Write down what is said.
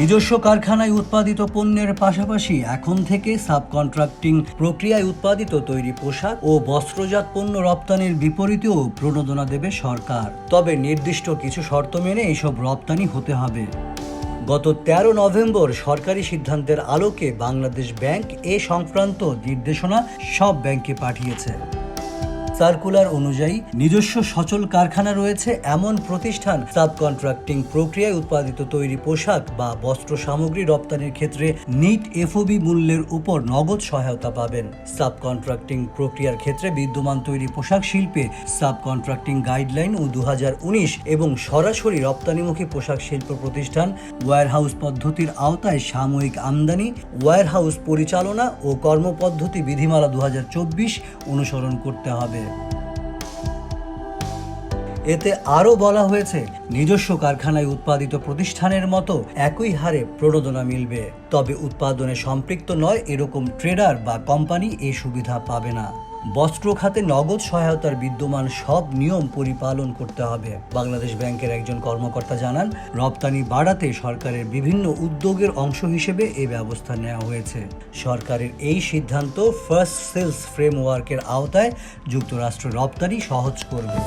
নিজস্ব কারখানায় উৎপাদিত পণ্যের পাশাপাশি এখন থেকে সাবকন্ট্রাক্টিং প্রক্রিয়ায় উৎপাদিত তৈরি পোশাক ও বস্ত্রজাত পণ্য রপ্তানির বিপরীতেও প্রণোদনা দেবে সরকার। তবে নির্দিষ্ট কিছু শর্ত মেনে এইসব রপ্তানি হতে হবে। গত তেরো নভেম্বর সরকারি সিদ্ধান্তের আলোকে বাংলাদেশ ব্যাংক এ সংক্রান্ত নির্দেশনা সব ব্যাংকে পাঠিয়েছে। সার্কুলার অনুযায়ী নিজস্ব সচল কারখানা রয়েছে, এমন প্রতিষ্ঠান সাবকন্ট্রাক্টিং প্রক্রিয়ায় উৎপাদিত তৈরি পোশাক বা বস্ত্র সামগ্রী রপ্তানির ক্ষেত্রে নিট এফওবি মূল্যের উপর নগদ সহায়তা পাবেন। সাবকন্ট্রাক্টিং প্রক্রিয়ার ক্ষেত্রে বিদ্যমান তৈরি পোশাক শিল্পে সাবকন্ট্রাক্টিং গাইডলাইন ও দু হাজার উনিশ এবং সরাসরি রপ্তানিমুখী পোশাক শিল্প প্রতিষ্ঠান ওয়্যারহাউস পদ্ধতির আওতায় সাময়িক আমদানি ওয়্যারহাউস পরিচালনা ও কর্মপদ্ধতি বিধিমালা দু হাজার চব্বিশ অনুসরণ করতে হবে। এতে আরও বলা হয়েছে, নিজস্ব কারখানায় উৎপাদিত প্রতিষ্ঠানের মতো একই হারে প্রণোদনা মিলবে। তবে উৎপাদনে সম্পৃক্ত নয় এরকম ট্রেডার বা কোম্পানি এই সুবিধা পাবে না। বস্ত্র খাতে নগদ সহায়তার বিদ্যমান সব নিয়ম পরিপালন করতে হবে। বাংলাদেশ ব্যাংকের একজন কর্মকর্তা জানান, রপ্তানি বাড়াতে সরকারের বিভিন্ন উদ্যোগের অংশ হিসেবে এ ব্যবস্থা নেওয়া হয়েছে। সরকারের এই সিদ্ধান্ত ফার্স্ট সেলস ফ্রেমওয়ার্কের আওতায় যুক্তরাষ্ট্র রপ্তানি সহজ করবে।